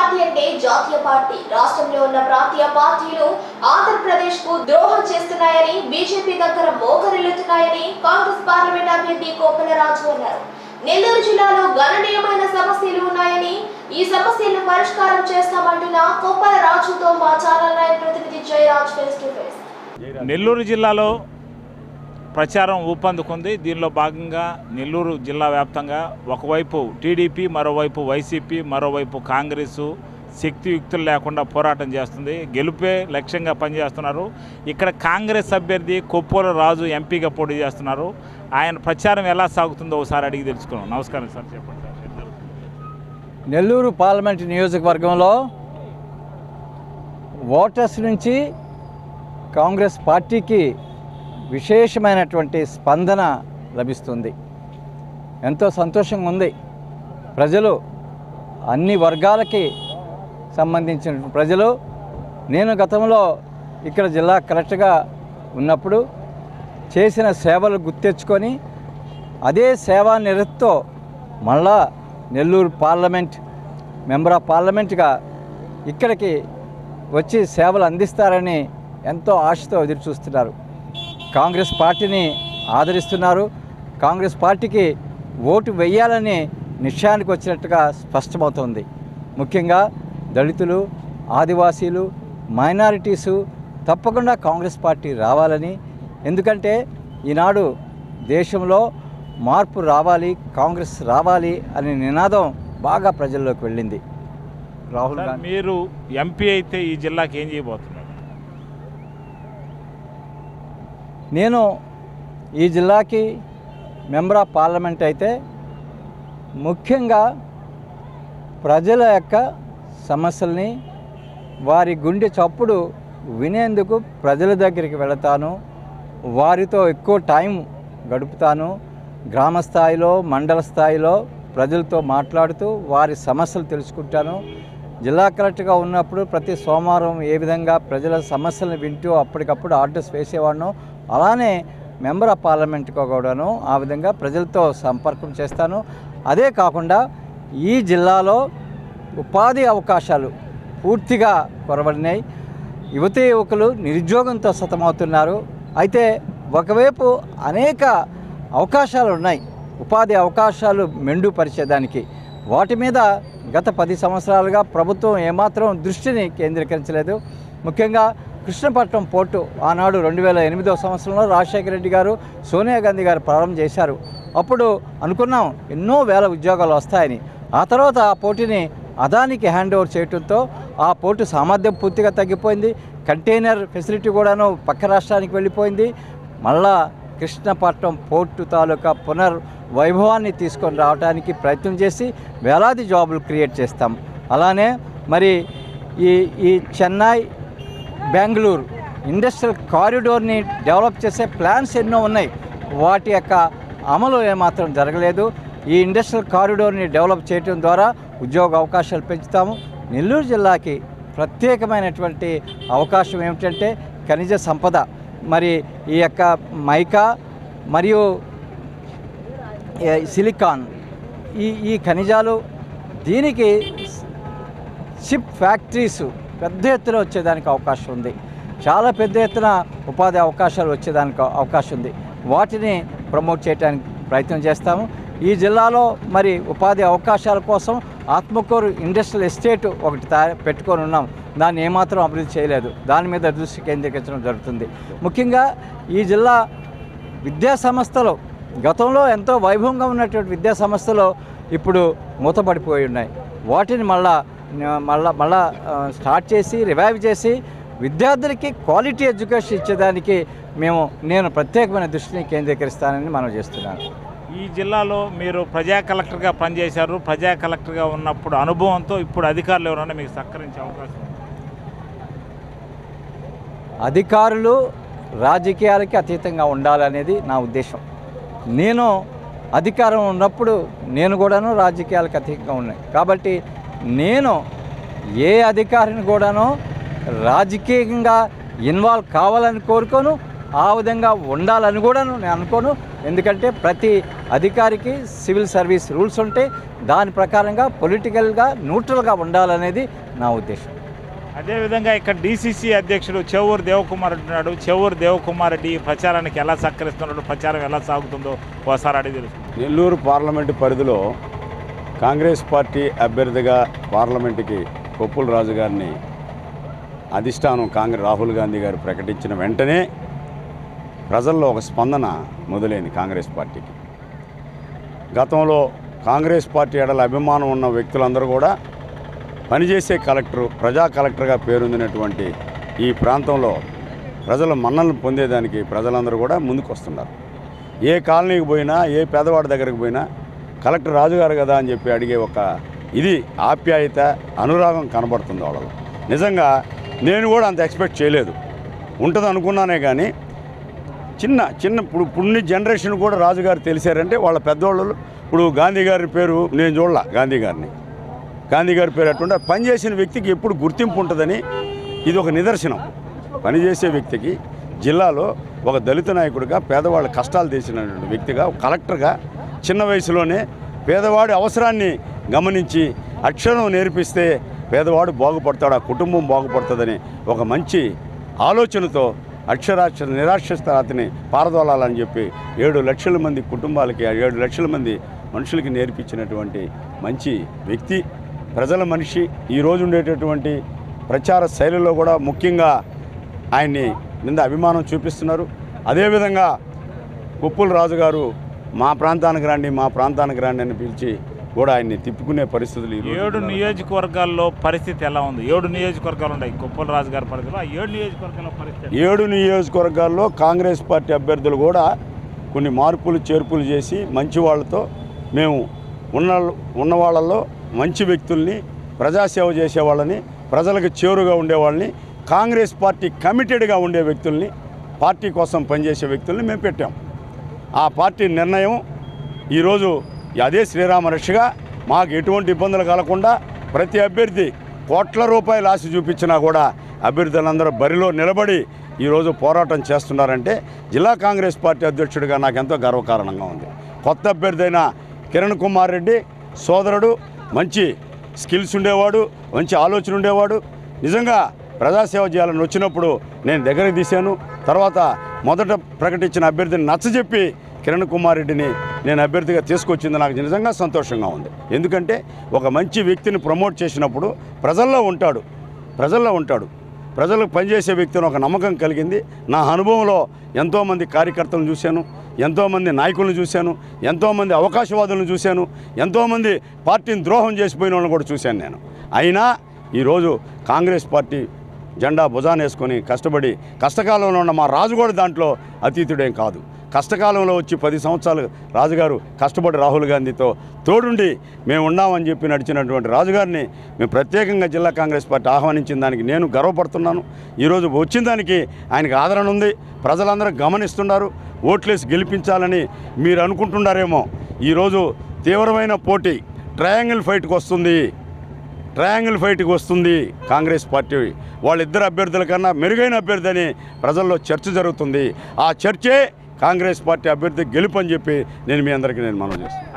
Party అంటే జాతీయ party. రాష్ట్రంలో ఉన్న ప్రాంతీయ పార్టీలు ఆంధ్రప్రదేశ్కు ద్రోహం చేస్తున్నాయని బీజేపీ దగ్గర మోకరిల్లుతున్నాయని కాంగ్రెస్ పార్లమెంట్ అభ్యర్థి కోపల రాజు అన్నారు. నెల్లూరు జిల్లాలో గణనీయమైన సమస్యలు ఉన్నాయని ఈ సమస్యలను పరిష్కారం చేస్తామంటున్న కోపల రాజుతో మా ఛానల్ నైన్ ప్రతినిధి Jayaraj face to face Nellore జిల్లాలో ప్రచారం ఊపందుకుంది. దీనిలో భాగంగా నెల్లూరు జిల్లా వ్యాప్తంగా ఒకవైపు టీడీపీ మరోవైపు వైసీపీ మరోవైపు కాంగ్రెసు శక్తియుక్తులు లేకుండా పోరాటం చేస్తుంది. గెలుపే లక్ష్యంగా పనిచేస్తున్నారు. ఇక్కడ కాంగ్రెస్ అభ్యర్థి కొప్పోల రాజు ఎంపీగా పోటీ చేస్తున్నారు. ఆయన ప్రచారం ఎలా సాగుతుందో ఒకసారి అడిగి తెలుసుకున్నాం నమస్కారం సార్ చెప్పండి సార్. నెల్లూరు పార్లమెంట్ నియోజకవర్గంలో ఓటర్స్ నుంచి కాంగ్రెస్ పార్టీకి విశేషమైనటువంటి స్పందన లభిస్తుంది. ఎంతో సంతోషంగా ఉంది ప్రజలు అన్ని వర్గాలకి సంబంధించిన ప్రజలు నేను గతంలో ఇక్కడ జిల్లా కలెక్టర్గా ఉన్నప్పుడు చేసిన సేవలు గుర్తెచ్చుకొని అదే సేవా నిరతితో మళ్ళా నెల్లూరు పార్లమెంట్ మెంబర్ ఆఫ్ పార్లమెంట్గా ఇక్కడికి వచ్చి సేవలు అందిస్తారని ఎంతో ఆశతో ఎదురు చూస్తున్నారు కాంగ్రెస్ పార్టీని ఆదరిస్తున్నారు. కాంగ్రెస్ పార్టీకి ఓటు వేయాలని నిశ్చయానికి వచ్చినట్టుగా స్పష్టమవుతోంది. ముఖ్యంగా దళితులు ఆదివాసీలు మైనారిటీసు తప్పకుండా కాంగ్రెస్ పార్టీ రావాలని. ఎందుకంటే ఈనాడు దేశంలో మార్పు రావాలి కాంగ్రెస్ రావాలి అనే నినాదం బాగా ప్రజల్లోకి వెళ్ళింది. రాహుల్ గాంధీ. మీరు ఎంపీ అయితే ఈ జిల్లాకి ఏం చేయబోతున్నారు? నేను ఈ జిల్లాకి మెంబర్ ఆఫ్ పార్లమెంట్ అయితే ముఖ్యంగా ప్రజల యొక్క సమస్యల్ని వారి గుండె చప్పుడు వినేందుకు ప్రజల దగ్గరికి వెళతాను. వారితో ఎక్కువ టైం గడుపుతాను. గ్రామ స్థాయిలో మండల స్థాయిలో ప్రజలతో మాట్లాడుతూ వారి సమస్యలు తెలుసుకుంటాను. జిల్లా కలెక్టర్గా ఉన్నప్పుడు ప్రతి సోమవారం ఏ విధంగా ప్రజల సమస్యలను వింటూ అప్పటికప్పుడు ఆర్డర్స్ వేసేవాడినో అలానే మెంబర్ ఆఫ్ పార్లమెంట్గా కూడాను ఆ విధంగా ప్రజలతో సంపర్కం చేస్తాను. అదే కాకుండా ఈ జిల్లాలో ఉపాధి అవకాశాలు పూర్తిగా కొరబడినాయి. యువతీ యువకులు నిరుద్యోగంతో సతమవుతున్నారు. అయితే ఒకవైపు అనేక అవకాశాలు ఉన్నాయి. ఉపాధి అవకాశాలు మెండుపరిచేదానికి వాటి మీద గత పది సంవత్సరాలుగా ప్రభుత్వం ఏమాత్రం దృష్టిని కేంద్రీకరించలేదు. ముఖ్యంగా కృష్ణపట్నం పోర్టు ఆనాడు రెండు వేల ఎనిమిదవ సంవత్సరంలో రాజశేఖర రెడ్డి గారు సోనియా గాంధీ గారు ప్రారంభం చేశారు. అప్పుడు అనుకున్నాం ఎన్నో వేల ఉద్యోగాలు వస్తాయని. ఆ తర్వాత ఆ పోటీని అదానికి హ్యాండ్ ఓవర్ చేయడంతో ఆ పోర్టు సామర్థ్యం పూర్తిగా తగ్గిపోయింది. కంటైనర్ ఫెసిలిటీ కూడాను పక్క రాష్ట్రానికి వెళ్ళిపోయింది. మళ్ళా కృష్ణపట్నం పోర్టు తాలూకా పునర్ వైభవాన్ని తీసుకొని రావడానికి ప్రయత్నం చేసి వేలాది జాబులు క్రియేట్ చేస్తాం. అలానే మరి ఈ ఈ చెన్నై బెంగళూరు. ఇండస్ట్రియల్ కారిడోర్ని డెవలప్ చేసే ప్లాన్స్ ఎన్నో ఉన్నాయి. వాటి యొక్క అమలు ఏమాత్రం జరగలేదు. ఈ ఇండస్ట్రియల్ కారిడోర్ని డెవలప్ చేయడం ద్వారా ఉద్యోగ అవకాశాలు పెంచుతాము. నెల్లూరు జిల్లాకి ప్రత్యేకమైనటువంటి అవకాశం ఏమిటంటే ఖనిజ సంపద. మరి ఈ యొక్క మైకా మరియు సిలికాన్. ఈ ఈ ఖనిజాలు దీనికి షిప్ ఫ్యాక్టరీస్ పెద్ద ఎత్తున వచ్చేదానికి అవకాశం ఉంది. చాలా పెద్ద ఎత్తున ఉపాధి అవకాశాలు వచ్చేదానికి అవకాశం ఉంది. వాటిని ప్రమోట్ చేయడానికి ప్రయత్నం చేస్తాము. ఈ జిల్లాలో మరి ఉపాధి అవకాశాల కోసం ఆత్మకూరు ఇండస్ట్రియల్ ఎస్టేట్ ఒకటి తయారు పెట్టుకొని ఉన్నాం. దాన్ని ఏమాత్రం అభివృద్ధి చేయలేదు. దాని మీద దృష్టి కేంద్రీకరించడం జరుగుతుంది. ముఖ్యంగా ఈ జిల్లా విద్యా సంస్థలు గతంలో ఎంతో వైభవంగా ఉన్నటువంటి విద్యా సంస్థలు ఇప్పుడు మూతపడిపోయి ఉన్నాయి. వాటిని మళ్ళా మళ్ళా మళ్ళా స్టార్ట్ చేసి రివైవ్ చేసి విద్యార్థులకి క్వాలిటీ ఎడ్యుకేషన్ ఇచ్చేదానికి మేము నేను ప్రత్యేకమైన దృష్టిని కేంద్రీకరిస్తానని మనం చేస్తున్నాను. ఈ జిల్లాలో మీరు ప్రజా కలెక్టర్గా పనిచేశారు. ప్రజా కలెక్టర్గా ఉన్నప్పుడు అనుభవంతో ఇప్పుడు అధికారులు ఎవరైనా మీకు సహకరించే అవకాశం? అధికారులు రాజకీయాలకి అతీతంగా ఉండాలనేది నా ఉద్దేశం. నేను అధికారం ఉన్నప్పుడు నేను కూడాను రాజకీయాలకు అతీతంగా ఉన్నాయి కాబట్టి నేను ఏ అధికారిని కూడాను రాజకీయంగా ఇన్వాల్వ్ కావాలని కోరుకోను ఆ విధంగా ఉండాలని కూడా నేను అనుకోను. ఎందుకంటే ప్రతి అధికారికి సివిల్ సర్వీస్ రూల్స్ ఉంటాయి దాని ప్రకారంగా పొలిటికల్గా న్యూట్రల్గా ఉండాలనేది నా ఉద్దేశం. అదేవిధంగా ఇక్కడ డీసీసీ అధ్యక్షుడు చెవూరు దేవకుమార్ ఉన్నాడు చెవూరు దేవకుమార్ రెడ్డి ఈ ప్రచారానికి ఎలా సహకరిస్తున్నాడు? ప్రచారం ఎలా సాగుతుందో ఒకసారి అడిగి తెలుసు నెల్లూరు పార్లమెంటు పరిధిలో కాంగ్రెస్ పార్టీ అభ్యర్థిగా పార్లమెంటుకి కొప్పుల రాజు గారిని అధిష్టానం కాంగ్రెస్ రాహుల్ గాంధీ గారు ప్రకటించిన వెంటనే ప్రజల్లో ఒక స్పందన మొదలైంది కాంగ్రెస్ పార్టీకి. గతంలో కాంగ్రెస్ పార్టీ ఎడల అభిమానం ఉన్న వ్యక్తులందరూ కూడా పనిచేసే కలెక్టరు ప్రజా కలెక్టర్గా పేరొందినటువంటి ఈ ప్రాంతంలో ప్రజల మన్నలను పొందేదానికి ప్రజలందరూ కూడా ముందుకు వస్తున్నారు ఏ కాలనీకి పోయినా ఏ పేదవాడి దగ్గరికి పోయినా కలెక్టర్ రాజుగారు కదా అని చెప్పి అడిగే ఒక ఇది ఆప్యాయత అనురాగం కనబడుతుంది వాళ్ళలో నిజంగా నేను కూడా అంత ఎక్స్పెక్ట్ చేయలేదు. ఉంటుంది అనుకున్నానే కానీ చిన్న చిన్న ఇప్పుడు పుణ్య జనరేషన్ కూడా రాజుగారు తెలిసారంటే వాళ్ళ పెద్దవాళ్ళు ఇప్పుడు గాంధీ గారి పేరు నేను చూడలా గాంధీ గారిని. గాంధీ గారి పేరు అటువంటి పనిచేసిన వ్యక్తికి ఎప్పుడు గుర్తింపు ఉంటుందని ఇది ఒక నిదర్శనం. పనిచేసే వ్యక్తికి జిల్లాలో ఒక దళిత నాయకుడిగా పేదవాళ్ళ కష్టాలు తీసిన వ్యక్తిగా కలెక్టర్గా చిన్న వయసులోనే పేదవాడి అవసరాన్ని గమనించి అక్షరం నేర్పిస్తే పేదవాడు బాగుపడతాడు ఆ కుటుంబం బాగుపడుతుందని ఒక మంచి ఆలోచనతో అక్షరాక్షర నిరాక్షరాతిని పారదోలాలని చెప్పి ఏడు లక్షల మంది కుటుంబాలకి ఆ ఏడు లక్షల మంది మనుషులకి నేర్పించినటువంటి మంచి వ్యక్తి ప్రజల మనిషి ఈరోజు ఉండేటటువంటి ప్రచార శైలిలో కూడా ముఖ్యంగా ఆయన్ని నింద అభిమానం చూపిస్తున్నారు. అదేవిధంగా కుప్పుల రాజు గారు మా ప్రాంతానికి రండి మా ప్రాంతానికి రండి అని పిలిచి కూడా ఆయన్ని తిప్పుకునే పరిస్థితులు ఏడు. నియోజకవర్గాల్లో పరిస్థితి ఎలా ఉంది? ఏడు నియోజకవర్గాలు ఉన్నాయి. కుప్పల రాజు గారి పరిధిలో ఆ ఏడు నియోజకవర్గాల్లో పరిస్థితి ఏడు నియోజకవర్గాల్లో కాంగ్రెస్ పార్టీ అభ్యర్థులు కూడా కొన్ని మార్పులు చేర్పులు చేసి మంచి వాళ్ళతో మేము ఉన్న ఉన్న వాళ్ళల్లో మంచి వ్యక్తుల్ని ప్రజాసేవ చేసే వాళ్ళని ప్రజలకు చేరుగా ఉండేవాళ్ళని కాంగ్రెస్ పార్టీ కమిటెడ్గా ఉండే వ్యక్తుల్ని పార్టీ కోసం పనిచేసే వ్యక్తుల్ని మేము పెట్టాం. ఆ పార్టీ నిర్ణయం ఈరోజు అదే శ్రీరామరక్షగా మాకు ఎటువంటి ఇబ్బందులు కలగకుండా ప్రతి అభ్యర్థి కోట్ల రూపాయలు ఆశ చూపించినా కూడా అభ్యర్థులందరూ బరిలో నిలబడి ఈరోజు పోరాటం చేస్తున్నారంటే జిల్లా కాంగ్రెస్ పార్టీ అధ్యక్షుడిగా నాకు ఎంతో గర్వకారణంగా ఉంది. కొత్త అభ్యర్థి అయిన కిరణ్ కుమార్ రెడ్డి సోదరుడు మంచి స్కిల్స్ ఉండేవాడు మంచి ఆలోచన ఉండేవాడు. నిజంగా ప్రజాసేవ చేయాలని వచ్చినప్పుడు నేను దగ్గరికి తీశాను. తర్వాత మొదట ప్రకటించిన అభ్యర్థిని నచ్చజెప్పి కిరణ్ కుమార్ రెడ్డిని నేను అభ్యర్థిగా తీసుకొచ్చింది నాకు నిజంగా సంతోషంగా ఉంది. ఎందుకంటే ఒక మంచి వ్యక్తిని ప్రమోట్ చేసినప్పుడు ప్రజల్లో ఉంటాడు. ప్రజల్లో ఉంటాడు. ప్రజలకు పనిచేసే వ్యక్తిని ఒక నమ్మకం కలిగింది. నా అనుభవంలో ఎంతోమంది కార్యకర్తలను చూశాను. ఎంతోమంది నాయకులను చూశాను. ఎంతోమంది అవకాశవాదులను చూశాను. ఎంతోమంది పార్టీని ద్రోహం చేసిపోయిన వాళ్ళని కూడా చూశాను నేను. అయినా ఈరోజు కాంగ్రెస్ పార్టీ జెండా భుజానేసుకొని కష్టపడి కష్టకాలంలో ఉన్న మా రాజు కూడా దాంట్లో అతీతుడేం కాదు. కష్టకాలంలో వచ్చి పది సంవత్సరాలు రాజుగారు కష్టపడి రాహుల్ గాంధీతో తోడుండి మేము ఉన్నామని చెప్పి నడిచినటువంటి రాజుగారిని మేము ప్రత్యేకంగా జిల్లా కాంగ్రెస్ పార్టీ ఆహ్వానించిన దానికి నేను గర్వపడుతున్నాను. ఈరోజు వచ్చిన దానికి ఆయనకు ఆదరణ ఉంది. ప్రజలందరూ గమనిస్తున్నారు. ఓట్లేసి గెలిపించాలని మీరు అనుకుంటున్నారేమో. ఈరోజు తీవ్రమైన పోటీ ట్రయాంగిల్ ఫైట్కి వస్తుంది. ట్రయాంగిల్ ఫైట్కి వస్తుంది కాంగ్రెస్ పార్టీ. వాళ్ళిద్దరు అభ్యర్థుల కన్నా మెరుగైన అభ్యర్థి అని ప్రజల్లో చర్చ జరుగుతుంది. ఆ చర్చే కాంగ్రెస్ పార్టీ అభ్యర్థి గెలుపు అని చెప్పి నేను మీ అందరికీ నేను మనం చేస్తాను